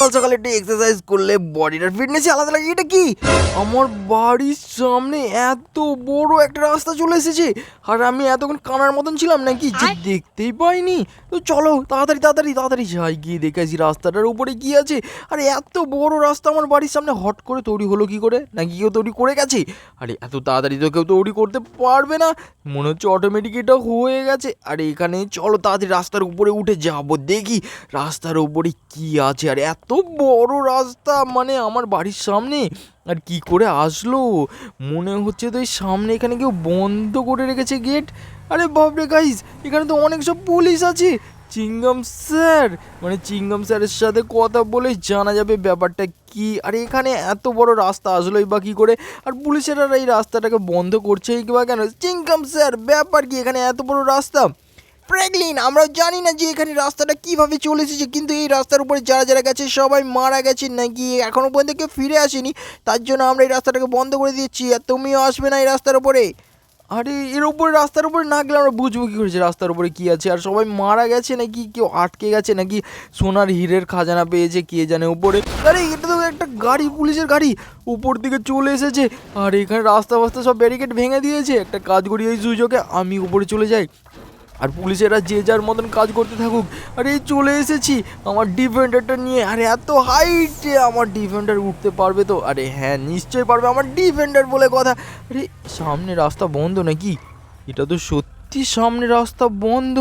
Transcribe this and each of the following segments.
সকাল সকাল একটু এক্সারসাইজ করলে বডিটার ফিটনেস আলাদা লাগে। এটা কি? আমার বাড়ির সামনে এত বড় একটা রাস্তা চলে এসেছে। আর আমি এতক্ষণ কানার মতন ছিলাম নাকি যে দেখতেই পাইনি। তো চলো তাড়াতাড়ি তাড়াতাড়ি তাড়াতাড়ি যাই। গিয়ে দেখে আসি রাস্তাটার উপরে কি আছে। আরে এত বড় রাস্তা আমার বাড়ির সামনে হট করে তৈরি হলো কি করে? নাকি কেউ তৈরি করে গেছে? আরে এত তাড়াতাড়ি তো কেউ তৈরি করতে পারবে না। মনে হচ্ছে অটোমেটিক এটা হয়ে গেছে। আরে এখানে চলো তাড়াতাড়ি রাস্তার উপরে উঠে যাব। দেখি রাস্তার উপরে কি আছে। আর এত বড় রাস্তা মানে আমার বাড়ির সামনে। আর কি করে আসলো? মনে হচ্ছে তো এই সামনে এখানে কেউ বন্ধ করে রেখেছে গেট আরে বাপরে গাইস এখানে তো অনেক সব পুলিশ আছে। চিঙ্গম স্যার মানে চিঙ্গম স্যারের সাথে কথা বলে জানা যাবে ব্যাপারটা কি। আর এখানে এত বড় রাস্তা আসলোই বা কী করে? আর পুলিশেরা এই রাস্তাটাকে বন্ধ করছেই বা কেন? চিঙ্গম স্যার ব্যাপার কি এখানে এত বড় রাস্তা? প্রেগলিন, আমরা জানি না যে এখানে রাস্তাটা কীভাবে চলে এসেছে, কিন্তু এই রাস্তার উপরে যারা যারা গেছে সবাই মারা গেছে, নাকি এখনও পর্যন্ত কেউ ফিরে আসেনি, তার জন্য আমরা এই রাস্তাটাকে বন্ধ করে দিচ্ছি, আর তুমিও আসবে না এই রাস্তার উপরে। আরে, এর উপরে, রাস্তার উপরে না গেলে আমরা বুঝব কী করেছে রাস্তার উপরে কী আছে, আর সবাই মারা গেছে নাকি, কেউ আটকে গেছে নাকি, সোনার হীরের খাজানা পেয়েছে, কে জানে উপরে। আরে, এটা তো একটা গাড়ি, পুলিশের গাড়ি, উপর দিকে চলে এসেছে, আর এখানে রাস্তা ফাস্তা সব ব্যারিকেড ভেঙে দিয়েছে, একটা কাজ করি এই সুযোগে আমি উপরে চলে যাই। আর পুলিশেরা যে যার মতন কাজ করতে থাকুক, আরে চলে এসেছি আমার ডিফেন্ডারটা নিয়ে। আরে এত হাইটে আমার ডিফেন্ডার উঠতে পারবে তো? আরে হ্যাঁ নিশ্চয়ই পারবে আমার ডিফেন্ডার বলে কথা। আরে সামনে রাস্তা বন্ধ নাকি? এটা তো সত্যি সামনে রাস্তা বন্ধ।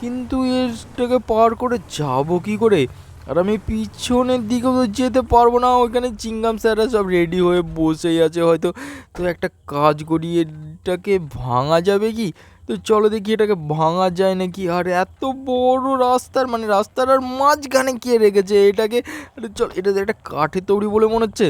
কিন্তু এরটাকে পার করে যাব কি করে? আর আমি পিছনের দিকেও তো যেতে পারব না, ওইখানে চিংগাম স্যাররা সব রেডি হয়ে বসেই আছে হয়তো। তো একটা কাজ করি, এটাকে ভাঙা যাবে কি? তো চলো দেখি এটাকে ভাঙা যায় নাকি? আর এত বড় রাস্তার মানে রাস্তার আর মাঝখানে কে রেখেছে এটাকে? চল, এটা একটা কাঠের তৈরি বলে মনে হচ্ছে।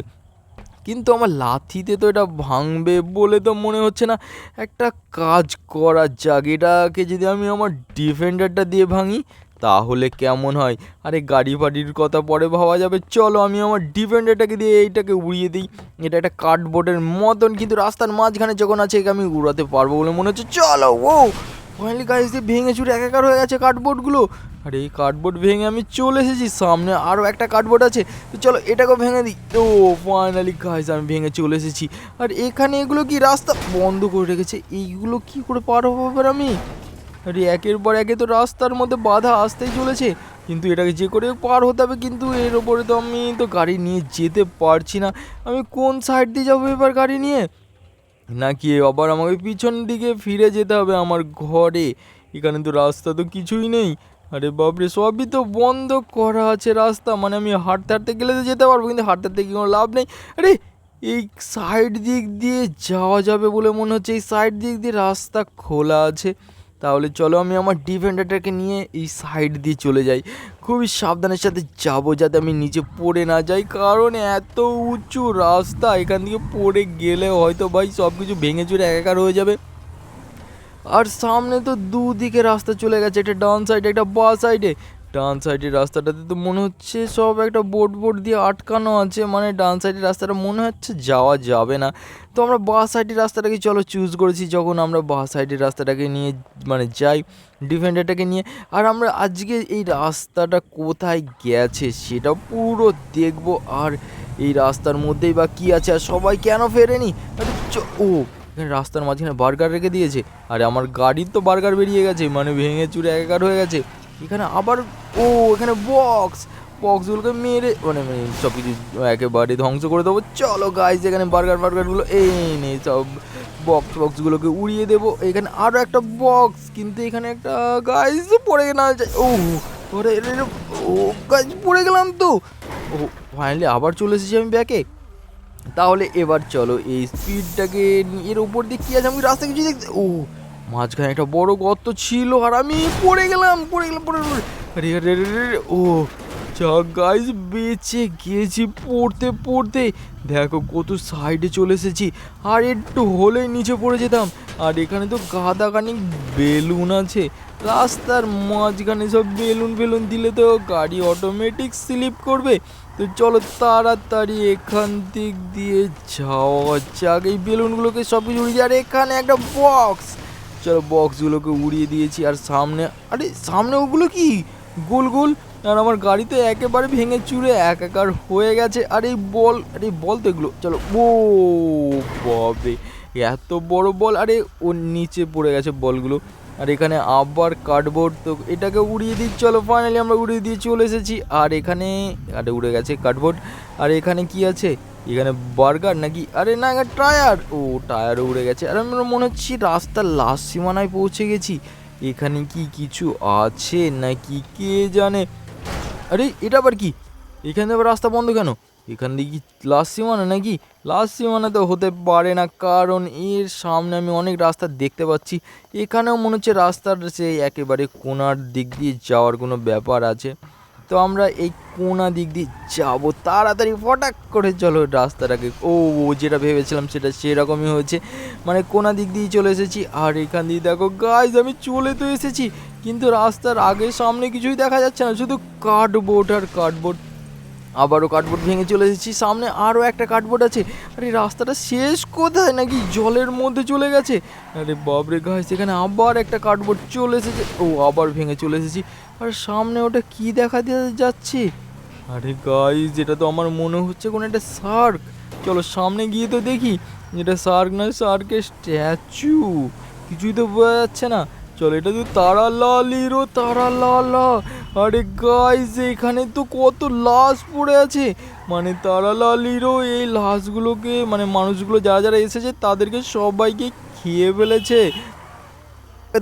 কিন্তু আমার লাথিতে তো এটা ভাঙবে বলে তো মনে হচ্ছে না। একটা কাজ করা যাক, এটাকে যদি আমি আমার ডিফেন্ডারটা দিয়ে ভাঙি তাহলে কেমন হয়? আরে গাড়ি ফাড়ির কথা পরে ভাবা যাবে। চলো আমি আমার ডিফেন্ডারটাকে দিয়ে এইটাকে উড়িয়ে দিই। এটা একটা কার্ডবোর্ডের মতন কিন্তু রাস্তার মাঝখানে যখন আছে একে আমি উড়াতে পারব বলে মনে হচ্ছে। চলো ও ফাইনালি গাড়ি দিয়ে ভেঙে চুরে একাকার হয়ে গেছে কার্ডবোর্ডগুলো। আর এই কার্ডবোর্ড ভেঙে আমি চলে এসেছি। সামনে আরও একটা কার্ডবোর্ড আছে। তো চলো, এটাকেও ভেঙে দিই। ও ফাইনালি গাইস আমি ভেঙে চলে এসেছি। আর এখানে এগুলো কি রাস্তা বন্ধ করে রেখেছে? এইগুলো কি করে পার হব আমি? আরে একের পর একে তো রাস্তার মধ্যে বাধা আসতেই চলেছে। কিন্তু এটাকে যে করে পার হতে হবে কিন্তু এর ওপরে তো আমি তো গাড়ি নিয়ে যেতে পারছি না। আমি কোন সাইড দিয়ে যাব এবার গাড়ি নিয়ে? নাকি আবার আমাকে পিছন দিকে ফিরে যেতে হবে আমার ঘরে? এখানে তো রাস্তা তো কিছুই নেই। আরে বাপরে, সবই তো বন্ধ করা আছে রাস্তা। মানে আমি হাঁটতে হাঁটতে গেলে তো যেতে পারব, কিন্তু হাঁটতে হাঁটতে কোনো লাভ নেই। আরে, এই সাইড দিক দিয়ে যাওয়া যাবে বলে মনে হচ্ছে, এই সাইড দিক দিয়ে রাস্তা খোলা আছে। তাহলে চলো আমি আমার ডিফেন্ডারটাকে নিয়ে এই সাইড দিয়ে চলে যাই। খুবই সাবধানের সাথে যাব যাতে আমি নিচে পড়ে না যাই, কারণ এত উঁচু রাস্তা, এখান থেকে পড়ে গেলে হয়তো ভাই সব কিছু ভেঙে চুরে একাকার হয়ে যাবে। আর সামনে তো দুদিকে রাস্তা চলে গেছে, একটা ডান সাইডে একটা বা সাইডে ডান সাইডের রাস্তাটাতে তো মনে হচ্ছে সব একটা বোর্ড বোর্ড দিয়ে আটকানো আছে। মানে ডান সাইডের রাস্তাটা মনে হচ্ছে যাওয়া যাবে না। তো আমরা বা সাইডের রাস্তাটাকে চলো চুজ করেছি যখন আমরা বা সাইডের রাস্তাটাকে নিয়ে মানে যাই ডিফেন্ডারটাকে নিয়ে। আর আমরা আজকে এই রাস্তাটা কোথায় গেছে সেটা পুরো দেখব। আর এই রাস্তার মধ্যেই বা কী আছে আর সবাই কেন ফেরেনি? ও, এখানে রাস্তার মাঝখানে বার্গার রেখে দিয়েছে। আরে আমার গাড়ির তো বার্গার বেরিয়ে গেছে। মানে ভেঙে চুরে একাকার হয়ে গেছে। এখানে আবার ও এখানে বক্স বক্সগুলোকে মেরে মানে মানে সব কিছু একেবারে ধ্বংস করে দেবো। চলো গাইজ এখানে বার্গার বার্গারগুলো এই নে সব বক্স বক্সগুলোকে উড়িয়ে দেবো। এখানে আরও একটা বক্স কিন্তু এখানে একটা গাইজ পড়ে না ও এরে, ও গাইজ পড়ে গেলাম তো। ও ফাইনালি আবার চলে এসেছি আমি ব্যাকে তাহলে এবার চলো এই স্পিডটাকে এর উপর দিয়ে কী আছে আমি রাস্তা কিছু দেখতে ও মাঝখানে একটা বড় গর্ত ছিল আর আমি পড়ে গেলাম পড়ে গেলাম পড়ে আরে, ও যা গাইজ বেঁচে গিয়েছি পড়তে পড়তে। দেখো কত সাইডে চলে এসেছি। আর একটু হলেই নিচে পড়ে যেতাম। আর এখানে তো গাদা খানিক বেলুন আছে। রাস্তার মাঝখানে সব বেলুন বেলুন দিলে তো গাড়ি অটোমেটিক স্লিপ করবে। তো চলো তাড়াতাড়ি এখান দিক দিয়ে যাওয়া যাক। এই বেলুনগুলোকে সব কিছু উড়িয়ে আর এখানে একটা বক্স চলো বক্সগুলোকে উড়িয়ে দিয়েছি আর সামনে, আরে সামনে ওগুলো কি? গোল গোল। আর আমার গাড়িতে একেবারে ভেঙে চুরে একাকার হয়ে গেছে। আর এই বল, আরে বল তো এগুলো। চলো, ও বাবে এত বড় বল। আরে ওর নিচে পড়ে গেছে বলগুলো। আর এখানে আবার কার্ডবোর্ড তো এটাকে উড়িয়ে দিই। চলো ফাইনালি আমরা উড়িয়ে দিয়ে চলে এসেছি। আর এখানে, আরে উড়ে গেছে কার্ডবোর্ড আর এখানে কি আছে? এখানে বার্গার নাকি? আরে না, এখানে টায়ার। ও, টায়ারও উড়ে গেছে। আর আমার মনে হচ্ছে রাস্তার লাস্ট সীমানায় পৌঁছে গেছি। এখানে কি কিছু আছে নাকি কে জানে? আরে, এটা আবার কি? এখানে আবার রাস্তা বন্ধ কেন? এখান দিয়ে কি লাস্ট সীমানা নাকি? লাস্ট সীমানা তো হতে পারে না, কারণ এর সামনে আমি অনেক রাস্তা দেখতে পাচ্ছি। এখানেও মনে হচ্ছে রাস্তার সেই একেবারে কোনার দিক দিয়ে যাওয়ার কোনো ব্যাপার আছে। তো আমরা এই কোনা দিক দিয়ে যাব। তাড়াতাড়ি ফটাক করে চলো রাস্তাটাকে। ও ও, যেটা ভেবেছিলাম সেটা সেরকমই হয়েছে। মানে কোনা দিক দিয়ে চলে এসেছি। আর এখান দিয়ে দেখো গাইজ আমি চলে তো এসেছি। কিন্তু রাস্তার আগে সামনে কিছুই দেখা যাচ্ছে না। শুধু কার্ডবোর্ড আর কার্ডবোর্ড আবারও কার্ডবোর্ড ভেঙে চলে এসেছি। সামনে আরও একটা কার্ডবোর্ড আছে। আরে, রাস্তাটা শেষ কোথায় নাকি? জলের মধ্যে চলে গেছে। আরে বাবরে গাছ এখানে আবার একটা কার্ডবোর্ড চলে এসেছে। ও, আবার ভেঙে চলে এসেছি। আর সামনে ওটা কি দেখা দিয়ে যাচ্ছে? আরে গাইস যেটা তো আমার মনে হচ্ছে কোনো একটা শার্ক চলো সামনে গিয়ে তো দেখি। এটা শার্ক নয় সার্কের স্ট্যাচু কিছুই তো বোঝা যাচ্ছে না। চলো, এটা তো তারা লালিরও তারা লালা আরে গাইস এখানে তো কত লাশ পড়ে আছে। মানে তারা লালিরও এই লাশগুলোকে মানে মানুষগুলো যারা যারা এসেছে, তাদেরকে সবাইকে খেয়ে ফেলেছে।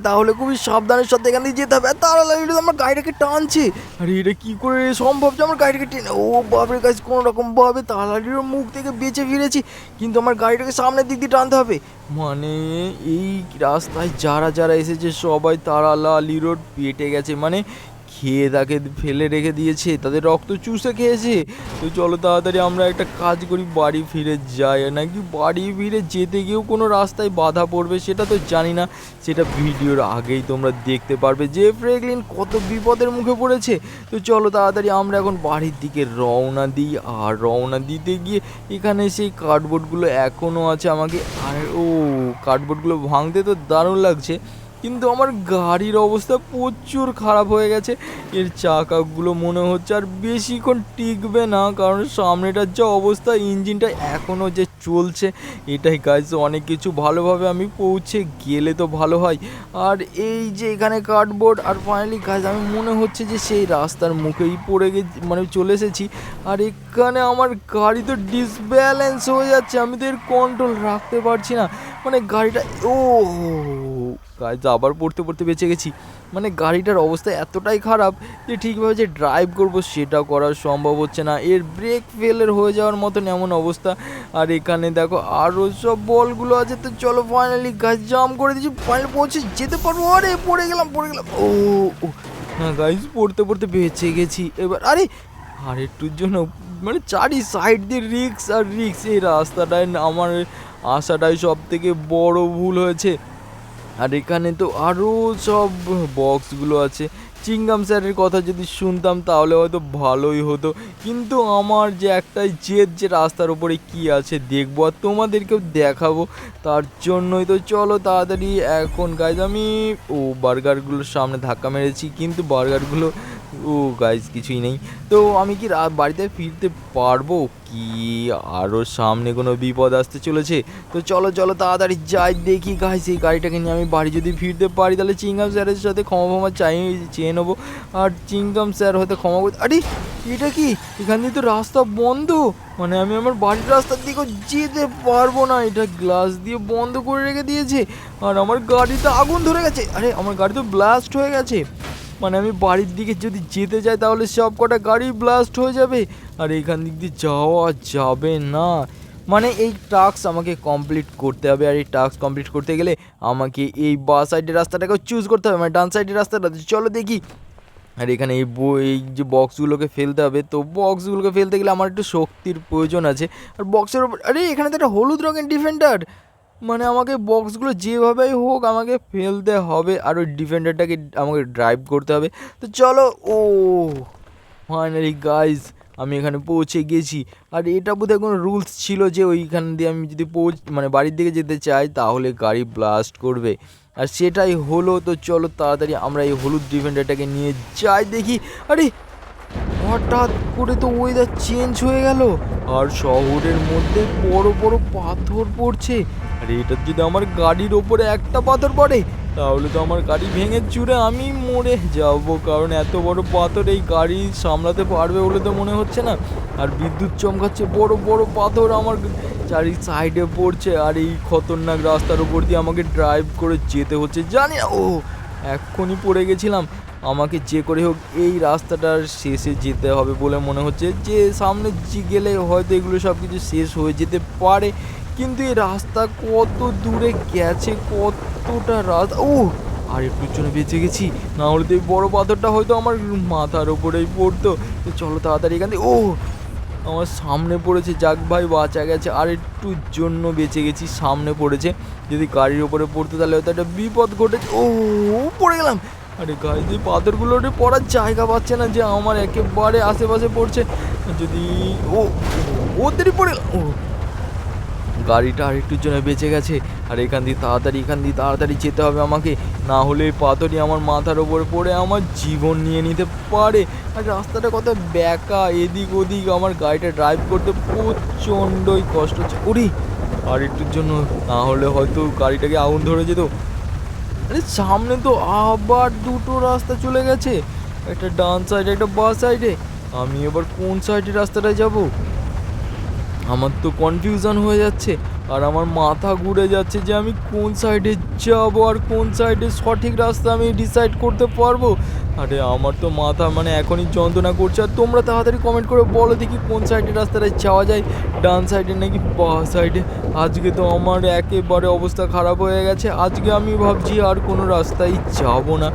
তাহলে খুবই সাবধানের সাথে এখান দিয়ে যেতে হবে। তারা তো আমার গাড়িটাকে টানছে। আরে এটা কী করে সম্ভব যে আমার গাড়িটাকে টেনে ও বাপের গাছ কোনো রকম ভাবে তালালির মুখ থেকে বেঁচে ফিরেছি। কিন্তু আমার গাড়িটাকে সামনের দিক দিয়ে টানতে হবে। মানে এই রাস্তায় যারা যারা এসেছে, সবাই তারা লালি রোড পেটে গেছে। মানে খেয়ে তাকে ফেলে রেখে দিয়েছে, তাদের রক্ত চুষে খেয়েছে। তো চলো তাড়াতাড়ি আমরা একটা কাজ করি, বাড়ি ফিরে যাই। নাকি বাড়ি ফিরে যেতে গিয়েও কোনো রাস্তায় বাধা পড়বে সেটা তো জানি না। সেটা ভিডিওর আগেই তোমরা দেখতে পারবে। যে ফ্রেগলিন কত বিপদের মুখে পড়েছে। তো চলো তাড়াতাড়ি আমরা এখন বাড়ির দিকে রওনা দিই। আর রওনা দিতে গিয়ে এখানে সেই কার্ডবোর্ডগুলো এখনও আছে আমাকে। আর, ও কার্ডবোর্ডগুলো ভাঙতে তো দারুণ লাগছে। কিন্তু আমার গাড়ির অবস্থা প্রচুর খারাপ হয়ে গেছে। এর চাকাগুলো মনে হচ্ছে আর বেশিক্ষণ টিকবে না, কারণ সামনেটার যা অবস্থা, ইঞ্জিনটা এখনও যে চলছে, এটাই কাজ অনেক কিছু ভালোভাবে আমি পৌঁছে গেলে তো ভালো হয়। আর এই যে এখানে কার্ডবোর্ড আর ফাইনালি কাজ আমি মনে হচ্ছে যে সেই রাস্তার মুখেই পড়ে গে মানে চলে এসেছি। আর এখানে আমার গাড়ি তো ডিসব্যালেন্স হয়ে যাচ্ছে, আমি তো এর কন্ট্রোল রাখতে পারছি না। মানে গাড়িটা, ও গাইজ আবার পড়তে পড়তে বেঁচে গেছি। মানে গাড়িটার অবস্থা এতটাই খারাপ যে ঠিকভাবে যে ড্রাইভ করব সেটা করা সম্ভব হচ্ছে না। এর ব্রেক ফেলের হয়ে যাওয়ার মতন এমন অবস্থা। আর এখানে দেখো আরও সব বলগুলো আছে। তো চলো ফাইনালি গাছ জাম করে দিচ্ছি ফাইনালি পৌঁছে যেতে পারব। আরে, পড়ে গেলাম পড়ে গেলাম। ও না গাইজ পড়তে পড়তে বেঁচে গেছি। এবার, আরে, আর একটুর জন্য মানে চারি সাইড দিয়ে রিক্স আর রিক্স এই রাস্তাটায় আমার আসাটাই সব থেকে বড় ভুল হয়েছে। আর এখানে তো আরও সব বক্সগুলো আছে। চিংগাম স্যারের কথা যদি শুনতাম তাহলে হয়তো ভালোই হতো। কিন্তু আমার যে একটাই জেদ যে রাস্তার উপরে কি আছে দেখব আর তোমাদেরকেও দেখাবো। তার জন্যই তো চলো তাড়াতাড়ি এখন গাইজ আমি, ও বার্গারগুলোর সামনে ধাক্কা মেরেছি। কিন্তু বার্গারগুলো ও গাইজ কিছুই নেই। তো আমি কি বাড়িতে ফিরতে পারব? কি? আরও সামনে কোনো বিপদ আসতে চলেছে। তো চলো চলো তাড়াতাড়ি যাই, দেখি গাইজ এই গাড়িটাকে নিয়ে আমি বাড়ি যদি ফিরতে পারি, তাহলে চিংগাম স্যারের সাথে ক্ষমা ক্ষমা চাই চেয়ে নেব। আর চিংগাম স্যার হয়তো ক্ষমা করতে আরে, এটা কি? এখান দিয়ে তো রাস্তা বন্ধ। মানে আমি আমার বাড়ির রাস্তার দিকেও যেতে পারব না। এটা গ্লাস দিয়ে বন্ধ করে রেখে দিয়েছে। আর আমার গাড়িতে আগুন ধরে গেছে। আরে, আমার গাড়ি তো ব্লাস্ট হয়ে গেছে। মানে আমি বাড়ির দিকে যদি যেতে যাই তাহলে সব কটা গাড়ি ব্লাস্ট হয়ে যাবে। আর এখান দিক দিয়ে যাওয়া যাবে না। মানে এই টাস্ক আমাকে কমপ্লিট করতে হবে আর এই টাস্ক কমপ্লিট করতে গেলে আমাকে এই বা সাইডের রাস্তাটাকেও চুজ করতে হবে। মানে ডান সাইডের রাস্তাটা। চলো দেখি। আর এখানে এই এই যে বক্সগুলোকে ফেলতে হবে। তো বক্সগুলোকে ফেলতে গেলে আমার একটু শক্তির প্রয়োজন আছে। আর বক্সের ওপর আরে, এখানে তো একটা হলুদ রঙের ডিফেন্ডার মানে আমাকে বক্সগুলো যেভাবেই হোক আমাকে ফেলতে হবে আর ওই ডিফেন্ডারটাকে আমাকে ড্রাইভ করতে হবে। তো চলো, ও ফাইনালি গাইজ আমি এখানে পৌঁছে গেছি। আর এটা বোধহয় কোনো রুলস ছিল যে ওইখান দিয়ে আমি যদি পৌঁছ মানে বাড়ির দিকে যেতে চাই তাহলে গাড়ি ব্লাস্ট করবে। আর সেটাই হলো, তো চলো তাড়াতাড়ি আমরা এই হলুদ ডিফেন্ডারটাকে নিয়ে যাই দেখি। আরে, হঠাৎ করে তো ওয়েদার চেঞ্জ হয়ে গেল। আর শহরের মধ্যে বড় বড় পাথর পড়ছে। আর, এটা যদি আমার গাড়ির ওপরে একটা পাথর পড়ে, তাহলে তো আমার গাড়ি ভেঙে চুরে আমি মরে যাব। কারণ এত বড় পাথর এই গাড়ি সামলাতে পারবে বলে তো মনে হচ্ছে না। আর বিদ্যুৎ চমকাচ্ছে, বড় বড় পাথর আমার চারি সাইডে পড়ছে। আর এই খতরনাক রাস্তার উপর দিয়ে আমাকে ড্রাইভ করে যেতে হচ্ছে। জানি না, ও, এক্ষুনি পড়ে গেছিলাম। আমাকে যে করে হোক এই রাস্তাটার শেষে যেতে হবে বলে মনে হচ্ছে। যে সামনে গেলে হয়তো এগুলো সব কিছু শেষ হয়ে যেতে পারে। কিন্তু এই রাস্তা কত দূরে গেছে, কতটা রাস্তা ও আর একটুর জন্য বেঁচে গেছি, না হলে তো এই বড় পাথরটা হয়তো আমার মাথার ওপরেই পড়তো। চলো তাড়াতাড়ি এখান থেকে ও আমার সামনে পড়েছে, যাক ভাই, বাঁচা গেছে। আর একটুর জন্য বেঁচে গেছি, সামনে পড়েছে। যদি গাড়ির ওপরে পড়তো তাহলে হয়তো একটা বিপদ ঘটেছে। ও পড়ে গেলাম। আরে গায়ে দিয়ে পাথরগুলো পড়ার জায়গা পাচ্ছে না যে আমার একেবারে আশেপাশে পড়ছে। যদি, ও ওদেরই পড়ে ও গাড়িটা আর একটুর জন্য বেঁচে গেছে। আর এখান দিয়ে তাড়াতাড়ি, এখান দিয়ে তাড়াতাড়ি যেতে হবে আমাকে। না হলে পাথরই আমার মাথার ওপরে পড়ে আমার জীবন নিয়ে নিতে পারে। আর রাস্তাটা কত ব্যাকা এদিক ওদিক। আমার গাড়িটা ড্রাইভ করতে প্রচণ্ডই কষ্ট হচ্ছে। ওরে আর একটুর জন্য না হলে হয়তো গাড়িটাকে আগুন ধরে যেত। আরে, সামনে তো আবার দুটো রাস্তা চলে গেছে। একটা ডান সাইডে একটা বাঁ সাইডে আমি এবার কোন সাইডে রাস্তাটায় যাব? আমার তো কনফিউশন হয়ে যাচ্ছে। আর আমার মাথা ঘুরে যাচ্ছে যে আমি কোন সাইডে যাব আর কোন সাইডে সঠিক রাস্তা আমি ডিসাইড করতে পারব। আরে আমার তো মাথা মানে এখনই যন্ত্রণা করছে। আর তোমরা তাড়াতাড়ি কমেন্ট করে বলো দেখি কোন সাইডে রাস্তাটায় যাওয়া যায়। ডান সাইডে নাকি বা সাইডে আজকে তো আমার একেবারে অবস্থা খারাপ হয়ে গেছে। আজকে আমি ভাবছি আর কোনো রাস্তায় যাব না।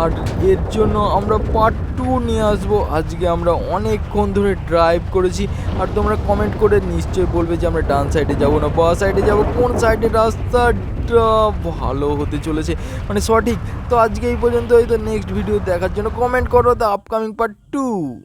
আর এর জন্য আমরা পার্ট টু নিয়ে আসব। আজকে আমরা অনেকক্ষণ ধরে ড্রাইভ করেছি। আর তোমরা কমেন্ট করে নিশ্চয়ই বলবে যে আমরা ডান সাইডে যাব না, বা সাইডে যাব। কোন সাইডে রাস্তাটা ভালো হতে চলেছে। মানে সঠিক। তো আজকে এই পর্যন্ত হয়তো নেক্সট ভিডিও দেখার জন্য কমেন্ট করো দ্য আপকামিং পার্ট টু